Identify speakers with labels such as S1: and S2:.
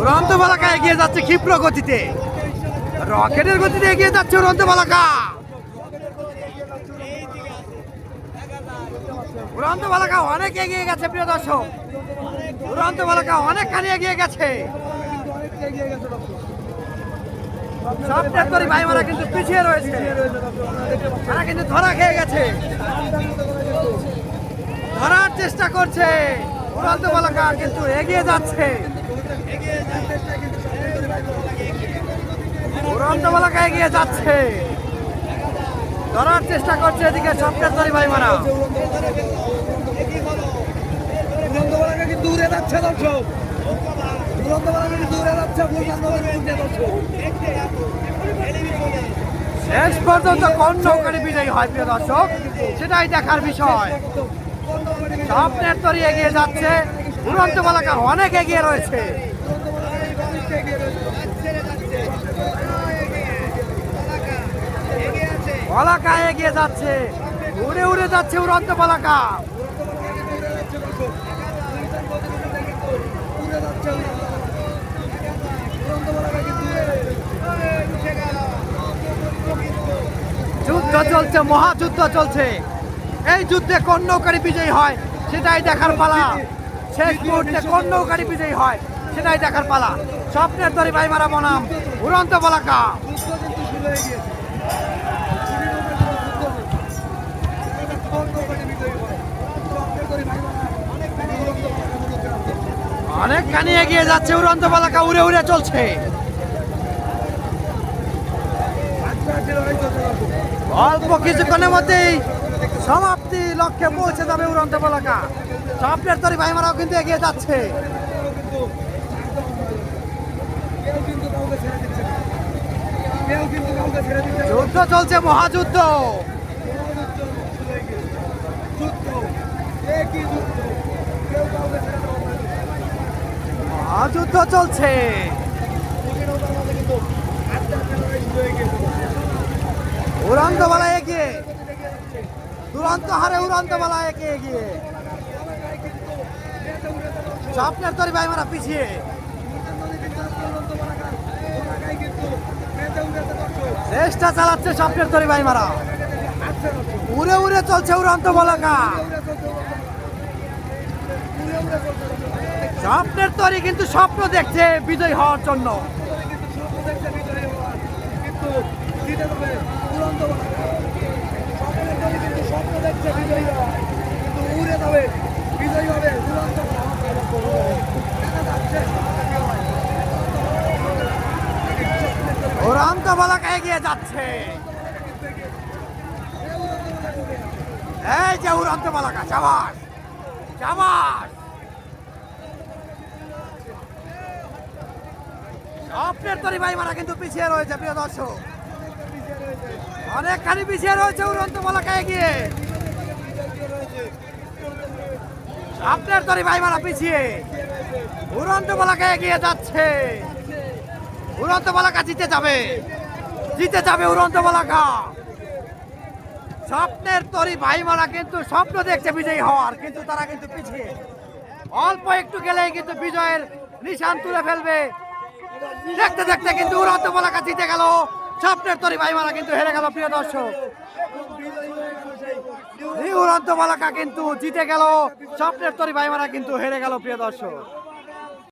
S1: উড়ন্ত বালাকা এগিয়ে যাচ্ছে ক্ষিপ্র গতিতে। রকেটের গতিতে এগিয়ে যাচ্ছে উড়ন্ত বালাকা। উড়ন্ত বালাকা অনেক এগিয়ে গেছে, প্রিয় দর্শক। উড়ন্ত বালাকা অনেকখানি এগিয়ে গেছে। কিন্তু পিছিয়ে রয়েছে। তারা কিন্তু ধরা খেয়ে গেছে। ধরার চেষ্টা করছে। উড়ন্ত বালাকা কিন্তু এগিয়ে যাচ্ছে। উড়ন্ত বালাকা এগিয়ে যাচ্ছে। ধরার চেষ্টা করছে এদিকে সব ট্রাক্টরি ভাইমারা।
S2: দুরন্তবেলাকে কি দূরে যাচ্ছে দর্শক? দূরে যাচ্ছে
S1: শেষ পর্যন্ত কোন নৌকারি বিজয়ী হয় প্রিয় দর্শক? সেটাই দেখার বিষয়। স্বপ্নের তরি এগিয়ে যাচ্ছে। উড়ন্ত বালাকা অনেক এগিয়ে রয়েছে। বলাকা এগিয়ে যাচ্ছে। উড়ে উড়ে যাচ্ছে উড়ন্ত বলাকা
S2: দূরে যাচ্ছে দুরন্তবেলাকে কি দূরে
S1: যুদ্ধ চলছে, মহাযুদ্ধ চলছে। এই যুদ্ধে কোন নৌকারি বিজয়ী হয়, সেটাই দেখার পালা। শেষ মুহূর্তে কোন নৌকারি বিজয়ী হয়, সেটাই দেখার পালা। স্বপ্নের তরি ভাই মারা বনাম, উড়ন্ত বলাকা। অনেকখানি এগিয়ে যাচ্ছে, উড়ন্ত বলাকা, উড়ে উড়ে চলছে। অল্প কিছুক্ষণের মধ্যেই সমাপ্তি লক্ষ্যে পৌঁছে যাবে উড়ন্ত বলাকা। স্বপ্নের তরি ভাই মারাও কিন্তু এগিয়ে যাচ্ছে। যুদ্ধ চলছে, মহাযুদ্ধ। মহাযুদ্ধ চলছে।
S2: দুটি নৌকার মাঝে কিন্তু আস্তে আস্তে লড়াই শুরু হয়ে গিয়েছে।
S1: উড়ন্ত বলা এগিয়ে দুরন্ত হারে, উড়ন্ত বলা একে এগিয়ে। স্বপ্নের তরি ভাই মারা পিছিয়ে। চেষ্টা চালাচ্ছে স্বপ্নের তরি ভাই মারা উড়ে উড়ে চলছে উড়ন্ত বলাকা। স্বপ্নের তরি কিন্তু স্বপ্ন দেখছে বিজয় হওয়ার জন্য
S2: কিন্তু স্বপ্ন দেখছে বিজয়ী হওয়ার। কিন্তু জিতে যাবে উড়ন্ত বারাকার। স্বপ্নের দলে কিন্তু স্বপ্ন দেখছে বিজয়ী হওয়ার। কিন্তু উড়ে যাবে বিজয়ী হবে উড়ন্ত বারাকার। দেখা যাচ্ছে কি হয়।
S1: উড়ন্ত বলাকা এগিয়ে যাচ্ছে। এই যে উড়ন্ত বলাকা চাবাস চাবাস স্বপ্নের তরি ভাই মারা কিন্তু পিছিয়ে রয়েছে, প্রিয় দর্শক। অনেকখানি পিছিয়ে রয়েছে উড়ন্ত বলাকা এগিয়ে স্বপ্নের তরি ভাই মারা পিছিয়ে। উড়ন্ত বলাকা এগিয়ে যাচ্ছে। উড়ন্ত বলাকা জিতে যাবে। জিতে যাবে উড়ন্ত বলাকা। স্বপ্নের তরি ভাইমারা কিন্তু স্বপ্ন দেখছে বিজয়ী হওয়ার, কিন্তু তারা কিন্তু পিছিয়ে। অল্প একটু গেলেই কিন্তু বিজয়ের নিশান তুলে ফেলবে। দেখতে দেখতে কিন্তু উড়ন্ত বলাকা জিতে গেল। স্বপ্নের তরি ভাইমারা কিন্তু হেরে গেল, প্রিয় দর্শক। উড়ন্ত বলাকা কিন্তু জিতে গেল। স্বপ্নের তরি ভাইমারা কিন্তু হেরে গেল, প্রিয় দর্শক।